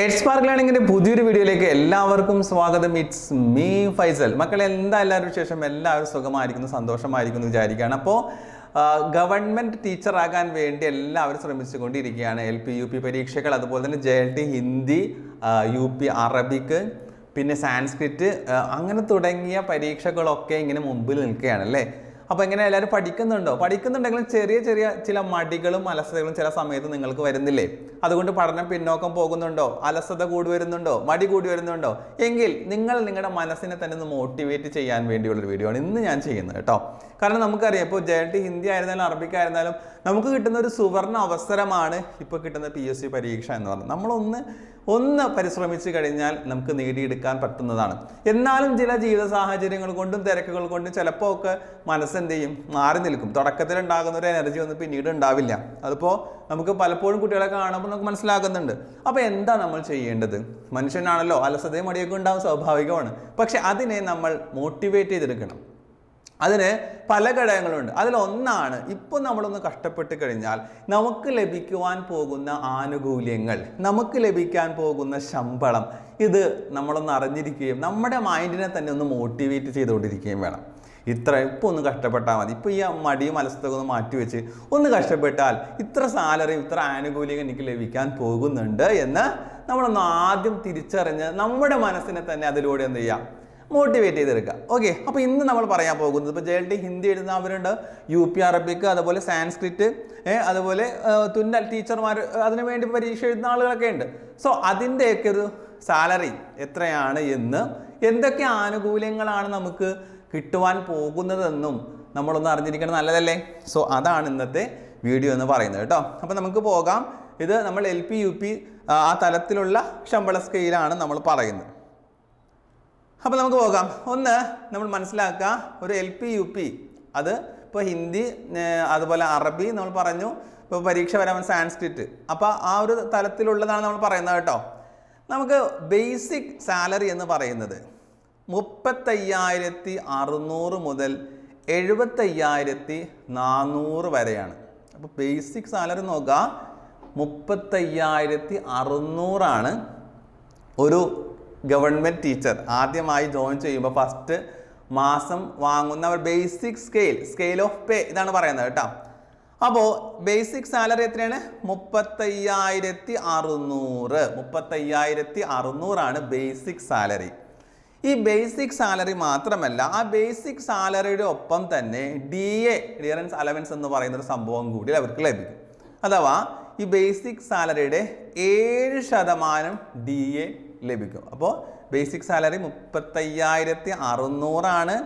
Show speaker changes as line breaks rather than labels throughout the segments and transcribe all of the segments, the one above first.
Earths park ലേണിംഗിന്റെ പുതിയൊരു വീഡിയോയിലേക്ക് എല്ലാവർക്കും സ്വാഗതം. ഇറ്റ്സ് മീ ഫൈസൽ മക്കളെ എന്താ എല്ലാവരും ശേഷം എല്ലാവരും സുഖമായിരിക്കുന്നു സന്തോഷമായിരിക്കുന്നു വിചാരിക്കുകയാണ്. അപ്പോൾ ഗവൺമെന്റ് ടീച്ചറാകാൻ വേണ്ടി എല്ലാവരും ശ്രമിച്ചുകൊണ്ടിരിക്കുകയാണ്. എൽ പി യു പി പരീക്ഷകൾ അതുപോലെ തന്നെ J L T Hindi U P Arabic പിന്നെ സാൻസ്ക്രിറ്റ് അങ്ങനെ തുടങ്ങിയ പരീക്ഷകളൊക്കെ ഇങ്ങനെ മുമ്പിൽ നിൽക്കുകയാണ് അല്ലേ? അപ്പോൾ എങ്ങനെ എല്ലാവരും പഠിക്കുന്നുണ്ടോ? പഠിക്കുന്നുണ്ടെങ്കിലും ചെറിയ ചെറിയ ചില മടികളും അലസതകളും ചില സമയത്ത് നിങ്ങൾക്ക് വരുന്നില്ലേ? അതുകൊണ്ട് പഠനം പിന്നോക്കം പോകുന്നുണ്ടോ? അലസത കൂടി വരുന്നുണ്ടോ? മടി കൂടി വരുന്നുണ്ടോ? എങ്കിൽ നിങ്ങൾ നിങ്ങളുടെ മനസ്സിനെ തന്നെ ഒന്ന് മോട്ടിവേറ്റ് ചെയ്യാൻ വേണ്ടിയുള്ളൊരു വീഡിയോ ആണ് ഇന്ന് ഞാൻ ചെയ്യുന്നത് കേട്ടോ. കാരണം നമുക്കറിയാം ഇപ്പോൾ ജെ ഹിന്ദി ആയിരുന്നാലും അറബിക് ആയിരുന്നാലും നമുക്ക് കിട്ടുന്ന ഒരു സുവർണ അവസരമാണ് ഇപ്പോൾ കിട്ടുന്ന പി എസ് സി പരീക്ഷ എന്ന് പറഞ്ഞത്. നമ്മളൊന്ന് ഒന്ന് പരിശ്രമിച്ചു കഴിഞ്ഞാൽ നമുക്ക് നേടിയെടുക്കാൻ പറ്റുന്നതാണ്. എന്നാലും ചില ജീവിത സാഹചര്യങ്ങൾ കൊണ്ടും തിരക്കുകൾ കൊണ്ടും ചിലപ്പോൾ ഒക്കെ മനസ്സെന്ത് ചെയ്യും? മാറി നിൽക്കും. തുടക്കത്തിൽ ഉണ്ടാകുന്ന ഒരു എനർജി ഒന്നും പിന്നീട് ഉണ്ടാവില്ല. അതിപ്പോൾ നമുക്ക് പലപ്പോഴും കുട്ടികളെ കാണുമ്പോൾ നമുക്ക് മനസ്സിലാകുന്നുണ്ട്. അപ്പോൾ എന്താ നമ്മൾ ചെയ്യേണ്ടത്? മനുഷ്യനാണല്ലോ അലസതയും മടിയൊക്കെ ഉണ്ടാവും സ്വാഭാവികമാണ്. പക്ഷെ അതിനെ നമ്മൾ മോട്ടിവേറ്റ് ചെയ്തെടുക്കണം. അതിന് പല ഘടകങ്ങളുണ്ട്. അതിലൊന്നാണ് ഇപ്പോൾ നമ്മളൊന്ന് കഷ്ടപ്പെട്ട് കഴിഞ്ഞാൽ നമുക്ക് ലഭിക്കുവാൻ പോകുന്ന ആനുകൂല്യങ്ങൾ നമുക്ക് ലഭിക്കാൻ പോകുന്ന ശമ്പളം. ഇത് നമ്മളൊന്ന് അറിഞ്ഞിരിക്കുകയും നമ്മുടെ മൈൻഡിനെ തന്നെ ഒന്ന് മോട്ടിവേറ്റ് ചെയ്തുകൊണ്ടിരിക്കുകയും വേണം. ഇത്ര ഇപ്പോൾ ഒന്ന് കഷ്ടപ്പെട്ടാൽ മതി. ഇപ്പോൾ ഈ മടിയും മലസ്ഥൊക്കെ ഒന്ന് മാറ്റിവെച്ച് ഒന്ന് കഷ്ടപ്പെട്ടാൽ ഇത്ര സാലറി ഇത്ര ആനുകൂല്യം എനിക്ക് ലഭിക്കാൻ പോകുന്നുണ്ട് എന്ന് നമ്മളൊന്ന് ആദ്യം തിരിച്ചറിഞ്ഞ് നമ്മുടെ മനസ്സിനെ തന്നെ അതിലൂടെ എന്ത് ചെയ്യാം? മോട്ടിവേറ്റ് ചെയ്തെടുക്കുക. ഓക്കെ അപ്പോൾ ഇന്ന് നമ്മൾ പറയാൻ പോകുന്നത് ഇപ്പോൾ ജെ എൽ ടി ഹിന്ദി എഴുതുന്നവരുണ്ട്. യു പി അറബിക്ക് അതുപോലെ സാൻസ്ക്രിറ്റ് അതുപോലെ തുന്നൽ ടീച്ചർമാർ അതിനു വേണ്ടി പരീക്ഷ എഴുതുന്ന ആളുകളൊക്കെ ഉണ്ട്. സോ അതിന്റെയൊക്കെ ഒരു സാലറി എത്രയാണ് എന്ന് എന്തൊക്കെ ആനുകൂല്യങ്ങളാണ് നമുക്ക് കിട്ടുവാൻ പോകുന്നതെന്നും നമ്മളൊന്ന് അറിഞ്ഞിരിക്കണം നല്ലതല്ലേ? സോ അതാണ് ഇന്നത്തെ വീഡിയോ എന്ന് പറയുന്നത് കേട്ടോ. അപ്പോൾ നമുക്ക് പോകാം. ഇത് നമ്മൾ എൽ പി യു പി ആ തലത്തിലുള്ള ശമ്പള സ്കെയിലാണ് നമ്മൾ പറയുന്നത്. അപ്പോൾ നമുക്ക് പോകാം. ഒന്ന് നമ്മൾ മനസ്സിലാക്കുക ഒരു എൽ പി യു പി അത് ഇപ്പോൾ ഹിന്ദി അതുപോലെ അറബി നമ്മൾ പറഞ്ഞു ഇപ്പോൾ പരീക്ഷ വരാൻ സാൻസ്ക്രിറ്റ്. അപ്പോൾ ആ ഒരു തലത്തിലുള്ളതാണ് നമ്മൾ പറയുന്നത് കേട്ടോ. നമുക്ക് ബേസിക് സാലറി എന്ന് പറയുന്നത്. മുപ്പത്തയ്യായിരത്തി അറുന്നൂറ് മുതൽ എഴുപത്തയ്യായിരത്തി നാനൂറ് വരെയാണ്. അപ്പോൾ ബേസിക് സാലറി നോക്കുക മുപ്പത്തയ്യായിരത്തി അറുന്നൂറാണ് ഒരു ഗവൺമെന്റ് ടീച്ചർ ആദ്യമായി ജോയിൻ ചെയ്യുമ്പോൾ ഫസ്റ്റ് മാസം വാങ്ങുന്ന basic scale scale of pay ഇതാണ് പറയുന്നത് കേട്ടോ. അപ്പോൾ ബേസിക് സാലറി എത്രയാണ്? മുപ്പത്തയ്യായിരത്തി അറുന്നൂറ് മുപ്പത്തയ്യായിരത്തി അറുന്നൂറാണ് ബേസിക് സാലറി ഈ ബേസിക് സാലറി മാത്രമല്ല ആ ബേസിക് സാലറിയുടെ ഒപ്പം തന്നെ ഡി എ ഡിയറൻസ് അലവൻസ് എന്ന് പറയുന്ന ഒരു സംഭവം കൂടി അവർക്ക് ലഭിക്കും. അഥവാ ഈ ബേസിക് സാലറിയുടെ ഏഴ് ശതമാനം ഡി എ ലഭിക്കും. അപ്പോൾ ബേസിക് സാലറി മുപ്പത്തയ്യായിരത്തി അറുന്നൂറാണ്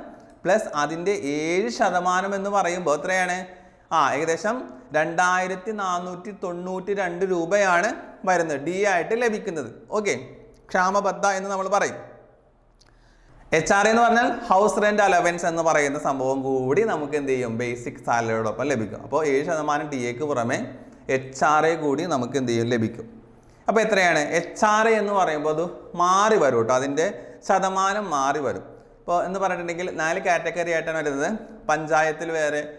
പ്ലസ് അതിന്റെ ഏഴ് ശതമാനം എന്ന് പറയുമ്പോൾ എത്രയാണ്? ആ ഏകദേശം രണ്ടായിരത്തി നാനൂറ്റി തൊണ്ണൂറ്റി രണ്ട് രൂപയാണ് വരുന്നത് ഡി ആയിട്ട് ലഭിക്കുന്നത്. ഓക്കെ ക്ഷാമബദ്ധ എന്ന് നമ്മൾ പറയും. എച്ച് ആർ എന്ന് പറഞ്ഞാൽ ഹൗസ് റെന്റ് അലവൻസ് എന്ന് പറയുന്ന സംഭവം കൂടി നമുക്ക് എന്ത് ചെയ്യും? ബേസിക് സാലറിയോടൊപ്പം ലഭിക്കും. അപ്പോൾ ഏഴ് ശതമാനം ടി എക്ക് പുറമെ എച്ച് ആർ എ കൂടി നമുക്ക് എന്ത് ചെയ്യും? ലഭിക്കും. അപ്പോൾ എത്രയാണ്? എച്ച് ആർ എ എന്ന് പറയുമ്പോൾ അത് മാറി വരും കേട്ടോ. അതിന്റെ ശതമാനം മാറി വരും. ഇപ്പോൾ എന്ന് പറഞ്ഞിട്ടുണ്ടെങ്കിൽ നാല് കാറ്റഗറി ആയിട്ടാണ് വരുന്നത്. പഞ്ചായത്തിൽ വേറെ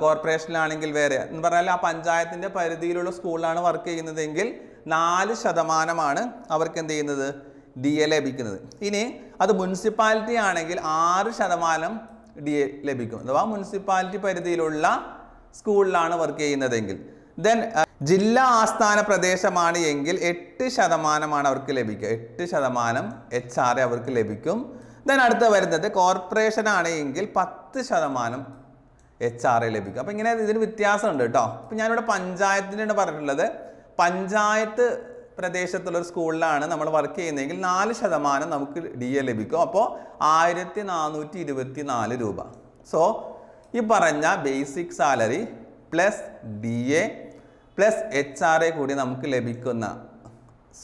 കോർപ്പറേഷനിലാണെങ്കിൽ വേറെ. എന്ന് പറഞ്ഞാൽ ആ പഞ്ചായത്തിന്റെ പരിധിയിലുള്ള സ്കൂളിലാണ് വർക്ക് ചെയ്യുന്നതെങ്കിൽ നാല് ശതമാനമാണ് അവർക്ക് എന്ത് ചെയ്യുന്നത്? ഡി എ ലഭിക്കുന്നത്. ഇനി അത് മുനിസിപ്പാലിറ്റി ആണെങ്കിൽ ആറ് ശതമാനം ഡി എ ലഭിക്കും. അഥവാ മുനിസിപ്പാലിറ്റി പരിധിയിലുള്ള സ്കൂളിലാണ് വർക്ക് ചെയ്യുന്നതെങ്കിൽ. ദെൻ ജില്ലാ ആസ്ഥാന പ്രദേശമാണ് എങ്കിൽ എട്ട് ശതമാനമാണ് അവർക്ക് ലഭിക്കുക. എട്ട് ശതമാനം എച്ച് ആർ അവർക്ക് ലഭിക്കും. ദെൻ അടുത്ത വരുന്നത് കോർപ്പറേഷൻ ആണ് എങ്കിൽ പത്ത് ശതമാനം എച്ച് ആർ ലഭിക്കും. അപ്പം ഇങ്ങനെ ഇതിന് വ്യത്യാസമുണ്ട് കേട്ടോ. അപ്പം ഞാനിവിടെ പഞ്ചായത്തിനാണ് പറഞ്ഞിട്ടുള്ളത്. പഞ്ചായത്ത് പ്രദേശത്തുള്ള ഒരു സ്കൂളിലാണ് നമ്മൾ വർക്ക് ചെയ്യുന്നതെങ്കിൽ നാല് ശതമാനം നമുക്ക് ഡി എ ലഭിക്കും. അപ്പോൾ ആയിരത്തി നാനൂറ്റി ഇരുപത്തി നാല് രൂപ. സോ ഈ പറഞ്ഞ basic salary plus D A plus H R A കൂടി നമുക്ക് ലഭിക്കുന്ന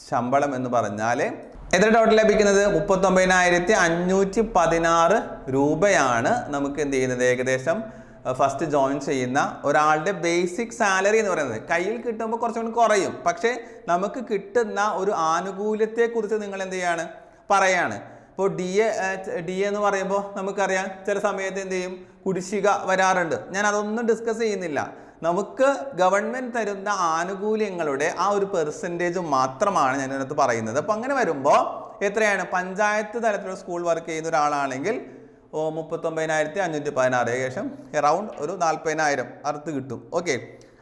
ശമ്പളം എന്ന് പറഞ്ഞാൽ എത്ര ടോട്ടൽ ലഭിക്കുന്നത്? മുപ്പത്തൊമ്പതിനായിരത്തി അഞ്ഞൂറ്റി പതിനാറ് രൂപയാണ് നമുക്ക് എന്ത് ചെയ്യുന്നത് ഏകദേശം? ഫസ്റ്റ് ജോയിൻ ചെയ്യുന്ന ഒരാളുടെ ബേസിക് സാലറി എന്ന് പറയുന്നത്. കയ്യിൽ കിട്ടുമ്പോൾ കുറച്ചും കൂടി കുറയും. പക്ഷേ നമുക്ക് കിട്ടുന്ന ഒരു ആനുകൂല്യത്തെക്കുറിച്ച് നിങ്ങൾ എന്ത് ചെയ്യാണ്? പറയാണ്. ഇപ്പോൾ ഡി എ ഡി എ എന്ന് പറയുമ്പോൾ നമുക്കറിയാം ചില സമയത്ത് എന്ത് ചെയ്യും? കുടിശ്ശിക വരാറുണ്ട്. ഞാൻ അതൊന്നും ഡിസ്കസ് ചെയ്യുന്നില്ല. നമുക്ക് ഗവൺമെന്റ് തരുന്ന ആനുകൂല്യങ്ങളുടെ ആ ഒരു പെർസെന്റേജ് മാത്രമാണ് ഞാൻ ഇതിനകത്ത് പറയുന്നത്. അപ്പോൾ അങ്ങനെ വരുമ്പോൾ എത്രയാണ്? പഞ്ചായത്ത് തലത്തിലുള്ള സ്കൂൾ വർക്ക് ചെയ്യുന്ന ഒരാളാണെങ്കിൽ മുപ്പത്തൊമ്പതിനായിരത്തി അഞ്ഞൂറ്റി പതിനാറ്. ഏകദേശം എറൗണ്ട് ഒരു നാൽപ്പതിനായിരം അറുത്ത് കിട്ടും. ഓക്കെ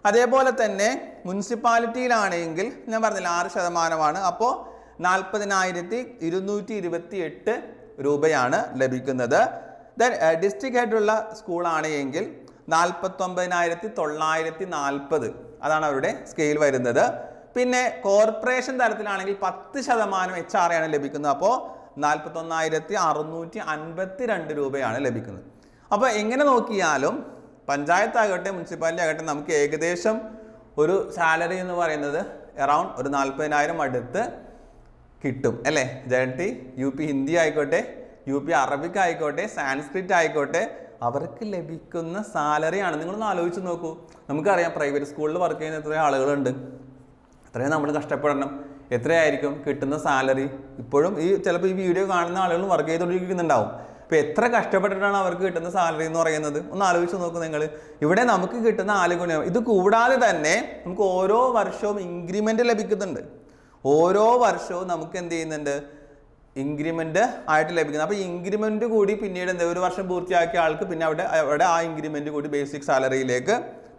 അതേപോലെ തന്നെ മുനിസിപ്പാലിറ്റിയിലാണെങ്കിൽ ഞാൻ പറഞ്ഞില്ല ആറ് ശതമാനമാണ്. അപ്പോൾ നാൽപ്പതിനായിരത്തി ഇരുന്നൂറ്റി ഇരുപത്തി എട്ട് രൂപയാണ് ലഭിക്കുന്നത്. ദെൻ ഡിസ്ട്രിക്ട് ഹെഡുള്ള സ്കൂളാണ് എങ്കിൽ നാൽപ്പത്തൊമ്പതിനായിരത്തി തൊള്ളായിരത്തി നാൽപ്പത് അതാണ് അവരുടെ സ്കെയിൽ വരുന്നത്. പിന്നെ കോർപ്പറേഷൻ തലത്തിലാണെങ്കിൽ പത്ത് ശതമാനം എച്ച് ആർ ആണ് ലഭിക്കുന്നത്. അപ്പോൾ നാൽപ്പത്തൊന്നായിരത്തി അറുന്നൂറ്റി അൻപത്തി രണ്ട് രൂപയാണ് ലഭിക്കുന്നത്. അപ്പോൾ എങ്ങനെ നോക്കിയാലും പഞ്ചായത്താകട്ടെ മുനിസിപ്പാലിറ്റി ആകട്ടെ നമുക്ക് ഏകദേശം ഒരു സാലറി എന്ന് പറയുന്നത് എറൗണ്ട് ഒരു നാൽപ്പതിനായിരം അടുത്ത് കിട്ടും അല്ലേ? ജയന്തി യു പി ഹിന്ദി ആയിക്കോട്ടെ യു പി അറബിക് ആയിക്കോട്ടെ സാൻസ്ക്രിറ്റ് ആയിക്കോട്ടെ അവർക്ക് ലഭിക്കുന്ന സാലറിയാണ് നിങ്ങളൊന്ന് ആലോചിച്ച് നോക്കൂ. നമുക്കറിയാം പ്രൈവറ്റ് സ്കൂളിൽ വർക്ക് ചെയ്യുന്ന എത്രയോ ആളുകളുണ്ട്. അത്രയും നമ്മൾ കഷ്ടപ്പെടണം. എത്രയായിരിക്കും കിട്ടുന്ന സാലറി? ഇപ്പോഴും ഈ ചിലപ്പോൾ ഈ വീഡിയോ കാണുന്ന ആളുകൾ വർക്ക് ചെയ്തുകൊണ്ടിരിക്കുന്നുണ്ടാവും അപ്പോൾ എത്ര കഷ്ടപ്പെട്ടിട്ടാണ് അവർക്ക് കിട്ടുന്ന സാലറി എന്ന് പറയുന്നത്? ഒന്ന് ആലോചിച്ച് നോക്കൂ നിങ്ങൾ ഇവിടെ നമുക്ക് കിട്ടുന്ന ആനുകൂല്യം ഇത് കൂടാതെ തന്നെ നമുക്ക് ഓരോ വർഷവും ഇൻക്രിമെന്റ് ലഭിക്കുന്നുണ്ട്. ഓരോ വർഷവും നമുക്ക് എന്ത് ചെയ്യുന്നുണ്ട്? ഇൻക്രിമെന്റ് ആയിട്ട് ലഭിക്കുന്നത് അപ്പോൾ ഇൻക്രിമെന്റ് കൂടി പിന്നീട് എന്താ ഒരു വർഷം പൂർത്തിയാക്കിയ ആൾക്ക് പിന്നെ അവിടെ അവിടെ ആ ഇൻക്രിമെന്റ് കൂടി ബേസിക് സാലറിയിലേക്ക്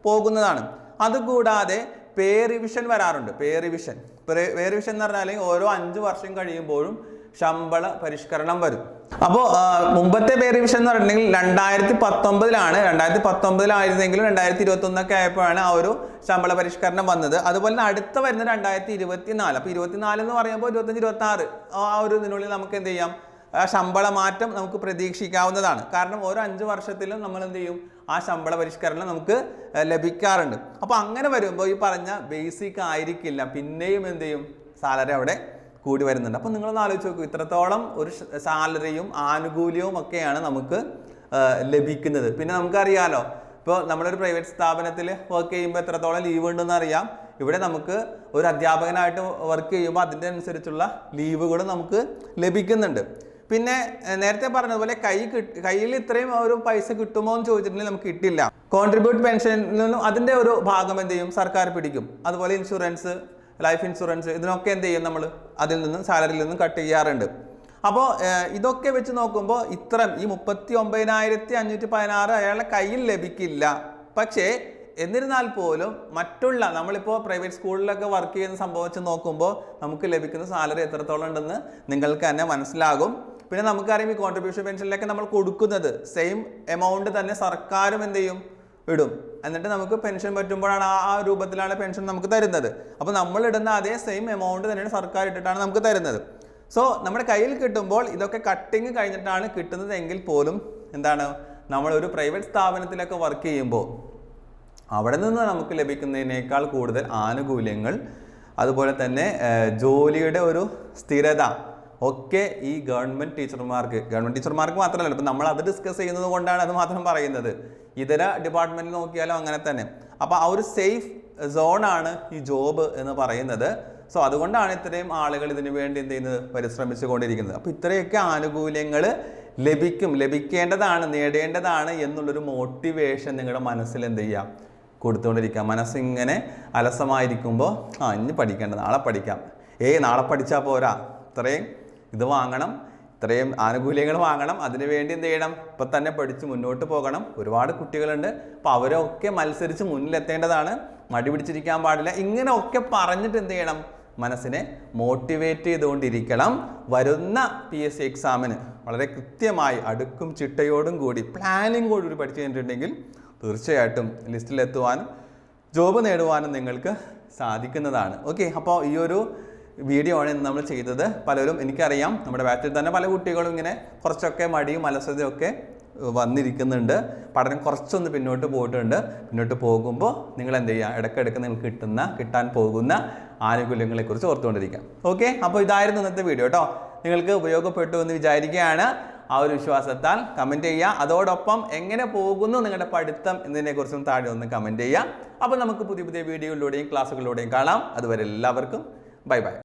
പോകുന്നതാണ്. അതുകൂടാതെ പേ റിവിഷൻ വരാറുണ്ട്. പേ റിവിഷൻ പേ റിവിഷൻ എന്ന് പറഞ്ഞാൽ ഓരോ അഞ്ച് വർഷം കഴിയുമ്പോഴും ശമ്പള പരിഷ്കരണം വരും. അപ്പോൾ മുമ്പത്തെ പേ റിവിഷൻ എന്ന് പറഞ്ഞിട്ടുണ്ടെങ്കിൽ രണ്ടായിരത്തി പത്തൊമ്പതിലാണ് രണ്ടായിരത്തി പത്തൊമ്പതിലായിരുന്നെങ്കിലും രണ്ടായിരത്തി ഇരുപത്തി ഒന്നൊക്കെ ആയപ്പോഴാണ് ആ ഒരു ശമ്പള പരിഷ്കരണം വന്നത്. അതുപോലെ തന്നെ അടുത്ത വരുന്ന രണ്ടായിരത്തി ഇരുപത്തി നാല് അപ്പോൾ ഇരുപത്തിനാല് എന്ന് പറയുമ്പോൾ ഇരുപത്തഞ്ച് ഇരുപത്തി ആറ് ആ ഒരു ഇതിനുള്ളിൽ നമുക്ക് എന്ത് ചെയ്യാം? ശമ്പള മാറ്റം നമുക്ക് പ്രതീക്ഷിക്കാവുന്നതാണ്. കാരണം ഓരോ അഞ്ച് വർഷത്തിലും നമ്മൾ എന്ത് ചെയ്യും? ആ ശമ്പള പരിഷ്കരണം നമുക്ക് ലഭിക്കാറുണ്ട്. അപ്പോൾ അങ്ങനെ വരുമ്പോൾ ഈ പറഞ്ഞ ബേസിക് ആയിരിക്കില്ല. പിന്നെയും എന്ത് ചെയ്യും? സാലറി അവിടെ കൂടി വരുന്നുണ്ട്. അപ്പോൾ നിങ്ങളൊന്ന് ആലോചിച്ച് നോക്കൂ. ഇത്രത്തോളം ഒരു സാലറിയും ആനുകൂല്യവും ഒക്കെയാണ് നമുക്ക് ലഭിക്കുന്നത്. പിന്നെ നമുക്കറിയാലോ ഇപ്പോൾ നമ്മളൊരു പ്രൈവറ്റ് സ്ഥാപനത്തിൽ വർക്ക് ചെയ്യുമ്പോൾ എത്രത്തോളം ലീവ് ഉണ്ടെന്ന് അറിയാം. ഇവിടെ നമുക്ക് ഒരു അധ്യാപകനായിട്ട് വർക്ക് ചെയ്യുമ്പോൾ അതിന്റെ അനുസരിച്ചുള്ള ലീവുകളും നമുക്ക് ലഭിക്കുന്നുണ്ട്. പിന്നെ നേരത്തെ പറഞ്ഞതുപോലെ കൈ കയ്യിൽ ഇത്രയും ഒരു പൈസ കിട്ടുമോ എന്ന് ചോദിച്ചിട്ടുണ്ടെങ്കിൽ നമുക്ക് കിട്ടില്ല. കോൺട്രിബ്യൂട്ട് പെൻഷനിൽ നിന്നും അതിന്റെ ഒരു ഭാഗം എന്ത് ചെയ്യും? സർക്കാർ പിടിക്കും. അതുപോലെ ഇൻഷുറൻസ് ലൈഫ് ഇൻഷുറൻസ് ഇതിനൊക്കെ എന്ത് ചെയ്യും നമ്മൾ അതിൽ നിന്നും സാലറിയിൽ നിന്നും കട്ട് ചെയ്യാറുണ്ട്. അപ്പോൾ ഇതൊക്കെ വെച്ച് നോക്കുമ്പോൾ ഇത്ര ഈ മുപ്പത്തി ഒമ്പതിനായിരത്തി അഞ്ഞൂറ്റി പതിനാറ് അയാളുടെ കയ്യിൽ ലഭിക്കില്ല. പക്ഷേ എന്നിരുന്നാൽ പോലും മറ്റുള്ള നമ്മളിപ്പോൾ പ്രൈവറ്റ് സ്കൂളിലൊക്കെ വർക്ക് ചെയ്യുന്ന സംഭവം വെച്ച് നോക്കുമ്പോൾ നമുക്ക് ലഭിക്കുന്ന സാലറി എത്രത്തോളം ഉണ്ടെന്ന് നിങ്ങൾക്ക് തന്നെ മനസ്സിലാകും. പിന്നെ നമുക്കറിയാം ഈ കോൺട്രിബ്യൂഷൻ പെൻഷനിലൊക്കെ നമ്മൾ കൊടുക്കുന്നത് സെയിം എമൗണ്ട് തന്നെ സർക്കാരും എന്ത് ചെയ്യും? ഇടും. എന്നിട്ട് നമുക്ക് പെൻഷൻ പറ്റുമ്പോഴാണ് ആ രൂപത്തിലാണ് പെൻഷൻ നമുക്ക് തരുന്നത്. അപ്പോൾ നമ്മൾ ഇടുന്ന അതേ സെയിം എമൗണ്ട് തന്നെയാണ് സർക്കാർ ഇട്ടിട്ടാണ് നമുക്ക് തരുന്നത്. സോ നമ്മുടെ കയ്യിൽ കിട്ടുമ്പോൾ ഇതൊക്കെ കട്ടിങ് കഴിഞ്ഞിട്ടാണ് കിട്ടുന്നത് എങ്കിൽ പോലും എന്താണ്? നമ്മൾ ഒരു പ്രൈവറ്റ് സ്ഥാപനത്തിലൊക്കെ വർക്ക് ചെയ്യുമ്പോൾ അവിടെ നിന്ന് നമുക്ക് ലഭിക്കുന്നതിനേക്കാൾ കൂടുതൽ ആനുകൂല്യങ്ങൾ അതുപോലെ തന്നെ ജോലിയുടെ ഒരു സ്ഥിരത ഒക്കെ ഈ ഗവൺമെന്റ് ടീച്ചർമാർക്ക് ഗവൺമെന്റ് ടീച്ചർമാർക്ക് മാത്രമല്ല ഇപ്പം നമ്മൾ അത് ഡിസ്കസ് ചെയ്യുന്നത് കൊണ്ടാണ് അത് മാത്രം പറയുന്നത്. ഇതര ഡിപ്പാർട്ട്മെന്റിൽ നോക്കിയാലും അങ്ങനെ തന്നെ. അപ്പോൾ ആ ഒരു സേഫ് സോണാണ് ഈ ജോബ് എന്ന് പറയുന്നത്. സോ അതുകൊണ്ടാണ് ഇത്രയും ആളുകൾ ഇതിനു വേണ്ടി എന്ത് ചെയ്യുന്നത്? പരിശ്രമിച്ചു കൊണ്ടിരിക്കുന്നത് അപ്പോൾ ഇത്രയൊക്കെ ആനുകൂല്യങ്ങൾ ലഭിക്കും. ലഭിക്കേണ്ടതാണ് നേടേണ്ടതാണ് എന്നുള്ളൊരു മോട്ടിവേഷൻ നിങ്ങളുടെ മനസ്സിൽ എന്ത് ചെയ്യാം കൊടുത്തുകൊണ്ടിരിക്കുക. മനസ്സിങ്ങനെ അലസമായിരിക്കുമ്പോൾ ആ ഇനി പഠിക്കേണ്ട നാളെ പഠിക്കാം. ഏയ് നാളെ പഠിച്ചാൽ പോരാ. ഇത്രയും ഇത് വാങ്ങണം. ഇത്രയും ആനുകൂല്യങ്ങൾ വാങ്ങണം. അതിനു വേണ്ടി എന്ത് ചെയ്യണം? ഇപ്പം തന്നെ പഠിച്ച് മുന്നോട്ട് പോകണം. ഒരുപാട് കുട്ടികളുണ്ട്. അപ്പോൾ അവരൊക്കെ മത്സരിച്ച് മുന്നിലെത്തേണ്ടതാണ്. മടി പിടിച്ചിരിക്കാൻ പാടില്ല. ഇങ്ങനെയൊക്കെ പറഞ്ഞിട്ട് എന്ത് ചെയ്യണം? മനസ്സിനെ മോട്ടിവേറ്റ് ചെയ്തുകൊണ്ടിരിക്കണം. വരുന്ന പി എസ് സി എക്സാമിന് വളരെ കൃത്യമായി അടുക്കും ചിട്ടയോടും കൂടി പ്ലാനിങ് കൂടി പഠിച്ചു കഴിഞ്ഞിട്ടുണ്ടെങ്കിൽ തീർച്ചയായിട്ടും ലിസ്റ്റിലെത്തുവാനും ജോബ് നേടുവാനും നിങ്ങൾക്ക് സാധിക്കുന്നതാണ്. ഓക്കെ അപ്പോൾ ഈ ഒരു വീഡിയോ ആണ് ഇന്ന് നമ്മൾ ചെയ്തത്. പലരും എനിക്കറിയാം നമ്മുടെ ബാച്ചിൽ തന്നെ പല കുട്ടികളും ഇങ്ങനെ കുറച്ചൊക്കെ മടിയും അലസതയും ഒക്കെ വന്നിരിക്കുന്നുണ്ട്. പഠനം കുറച്ചൊന്ന് പിന്നോട്ട് പോയിട്ടുണ്ട്. പിന്നോട്ട് പോകുമ്പോൾ നിങ്ങൾ എന്ത് ചെയ്യുക? ഇടയ്ക്കിടയ്ക്ക് നിങ്ങൾക്ക് കിട്ടുന്ന കിട്ടാൻ പോകുന്ന ആനുകൂല്യങ്ങളെക്കുറിച്ച് ഓർത്തുകൊണ്ടിരിക്കാം ഓക്കെ അപ്പോൾ ഇതായിരുന്നു ഇന്നത്തെ വീഡിയോ കേട്ടോ നിങ്ങൾക്ക് ഉപയോഗപ്പെട്ടു എന്ന് വിചാരിക്കുകയാണ്. ആ ഒരു വിശ്വാസത്താൽ കമന്റ് ചെയ്യുക. അതോടൊപ്പം എങ്ങനെ പോകുന്നു നിങ്ങളുടെ പഠിത്തം എന്നതിനെക്കുറിച്ചും താഴെ ഒന്ന് കമന്റ് ചെയ്യുക. അപ്പോൾ നമുക്ക് പുതിയ പുതിയ വീഡിയോയിലൂടെയും ക്ലാസ്സുകളിലൂടെയും കാണാം. അതുവരെ എല്ലാവർക്കും ബൈ ബൈ